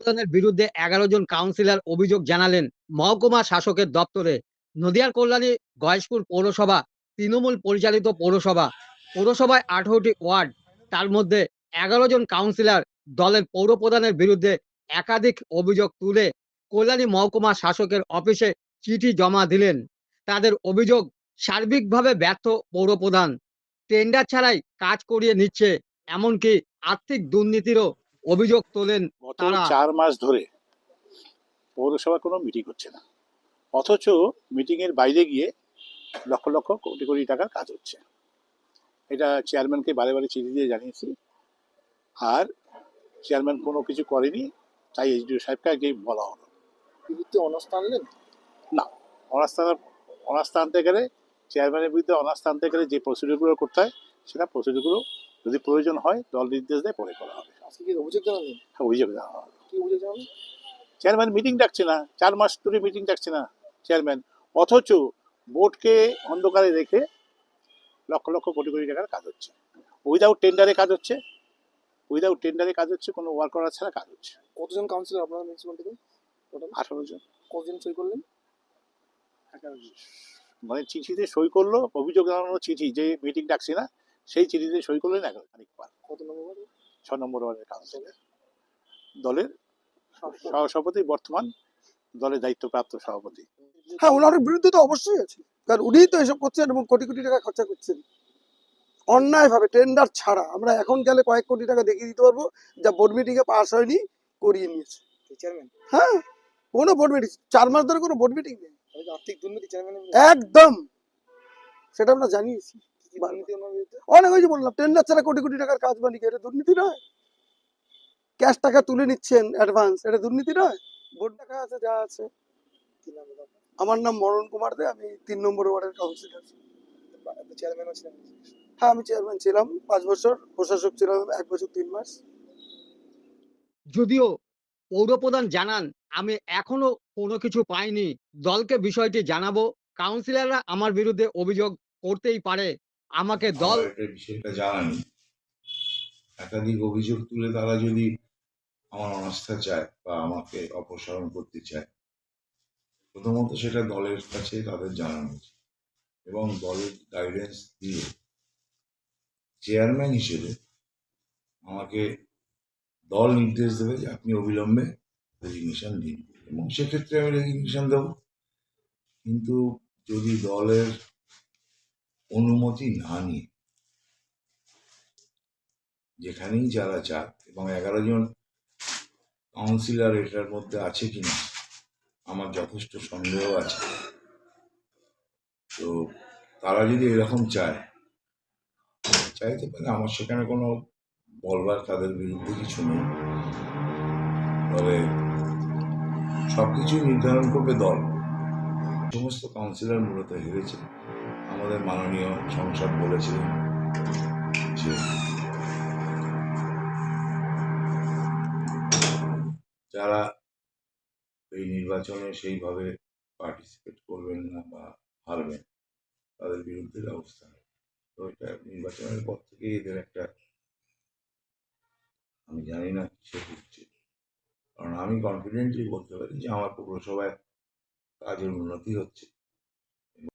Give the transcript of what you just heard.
প্রধানের বিরুদ্ধে এগারো জন কাউন্সিলর অভিযোগ জানালেন মহকুমা শাসকের দপ্তরে। নদিয়ার কল্যাণী গয়েশপুর পৌরসভা, তৃণমূল পরিচালিত পৌরসভা, পৌরসভায় আঠারোটি ওয়ার্ড। তার মধ্যে এগারো জন কাউন্সিলর দলের পৌর প্রধানের বিরুদ্ধে একাধিক অভিযোগ তুলে কল্যাণী মহকুমা শাসকের অফিসে চিঠি জমা দিলেন। তাদের অভিযোগ সার্বিকভাবে ব্যর্থ পৌর প্রধান টেন্ডার ছাড়াই কাজ করিয়ে নিচ্ছে, এমনকি আর্থিক দুর্নীতিরও অভিযোগ তোলেন গত চার মাস ধরে পৌরসভা কোনো মিটিং করছে না। অথচ মিটিং এর বাইরে গিয়ে লক্ষ লক্ষ কোটি কোটি টাকার কাজ হচ্ছে। এটা চেয়ারম্যানকে বারে বারে চিঠি দিয়ে জানিয়েছি। আর চেয়ারম্যান কোনো কিছু করেনি তাই এইচডিও সাহেবকে আগে বলা হলো। বিরুদ্ধে অনাস্থা আনলেন না অনাস্থা অনাস্থা আনতে গেলে চেয়ারম্যানের বিরুদ্ধে অনাস্থা আনতে গেলে যে প্রসিডিউরগুলো করতে হয় সেটা প্রসিডিউরগুলো যদি প্রয়োজন হয় দল নির্দেশ দেয় পরে করা হবে। আজকে কি অভিযোগ জানালেন? হ্যাঁ, অভিযোগ দেওয়া কি অভিযোগ জানালেন? চেয়ারম্যান মিটিং ডাকছে না চার মাস ধরে মিটিং ডাকছে না চেয়ারম্যান। অথচ বোর্ডকে অন্ধকারে রেখে লক্ষ লক্ষ কোটি কোটি টাকার কাজ হচ্ছে। উইদাউট টেন্ডারে কাজ হচ্ছে উইদাউট টেন্ডারে কাজ হচ্ছে কোনো ওয়ার্ক অর্ডার ছাড়া কাজ হচ্ছে। কতজন কাউন্সিলর আপনার মিউনিসিপালিটিতে টোটাল আঠারো জন। কতজন সই করলেন? মানে চিঠিতে সই করল অভিযোগ জানানো চিঠি যে মিটিং ডাকছি না সেই চিঠিতে সই করলেন এগারো পার কত নম্বর ওয়ার্ডে? ছ নম্বর ওয়ার্ডের কাউন্সিলর দলের সহসভাপতি বর্তমান দলের দায়িত্বপ্রাপ্ত সভাপতি। হ্যাঁ ওনার বিরুদ্ধে তো অবশ্যই আছে। কারণ উনিই তো এসব করছেন এবং কোটি কোটি টাকা খরচা করছেন। অন্যায়ভাবে টেন্ডার ছাড়া। আমরা এখন গেলে কয়েক কোটি টাকা দেখিয়ে দিতে পারব যা বোর্ড মিটিংয়ে পাস হয়নি করিয়ে নিয়েছে। চেয়ারম্যান হ্যাঁ কোনো বোর্ড মিটিং চার মাস ধরে কোনো বোর্ড মিটিং নেই। আর্থিক দুর্নীতি একদম। সেটা আমরা জানিয়েছি। অনেক ওই যে বললাম টেন্ডার ছাড়া কোটি কোটি টাকার কাজ বানিয়ে এটা দুর্নীতি নয়। ক্যাশ টাকা তুলে নিচ্ছেন অ্যাডভান্স এটা দুর্নীতি নয়। বোর্ড টাকা আছে যা আছে। আমার নাম মরণ কুমার দে আমি তিন নম্বর ওয়ার্ডের কাউন্সিলর চেয়ারম্যানও হ্যাঁ আমি চেয়ারম্যান ছিলাম পাঁচ বছর প্রশাসক ছিলাম এক বছর তিন মাস। যদিও পৌরপ্রধান জানান আমি এখনও কোনো কিছু পাইনি। দলকে বিষয়টি জানাব। কাউন্সিলররা আমার বিরুদ্ধে অভিযোগ করতেই পারে। আমাকে দল বিষয়টা জানা নেই একাধিক অভিযোগ তুলে তারা যদি আমার অনাস্থা চায় বা আমাকে অপসারণ করতে চায় প্রথমত সেটা দলের কাছে তাদের জানানো উচিত এবং দলের গাইডেন্স দিয়ে চেয়ারম্যান হিসেবে আমাকে দল নির্দেশ দেবে যে আপনি অবিলম্বে রেজিগনেশন দিন এবং সেক্ষেত্রে আমি রেজিগনেশন দেব। কিন্তু যদি দলের অনুমতি না নিয়ে যেখানেই যারা যাক এবং এগারো জন কাউন্সিলর এটার মধ্যে আছে কিনা, আমার যথেষ্ট সন্দেহ আছে। তো তারা যদি এরকম চায়, চাইতে পারে আমার সেখানে কোনো বলবার তাদের বিরুদ্ধে কিছু নেই। তবে সব কিছু নির্ধারণ করবে দল। সমস্ত কাউন্সিলর মূলত হেরেছে। আমাদের মাননীয় সংসদ বলেছিলেন যে, যারা এই নির্বাচনে সেইভাবে পার্টিসিপেট করবেন না বা হারবেন, তাদের বিরুদ্ধে ব্যবস্থা তো এটা নির্বাচনের পর থেকে এদের একটা, আমি জানি না কিসে হচ্ছে। কারণ আমি কনফিডেন্টলি বলতে পারি যে, আমার পৌরসভায় কাজের উন্নতি হচ্ছে।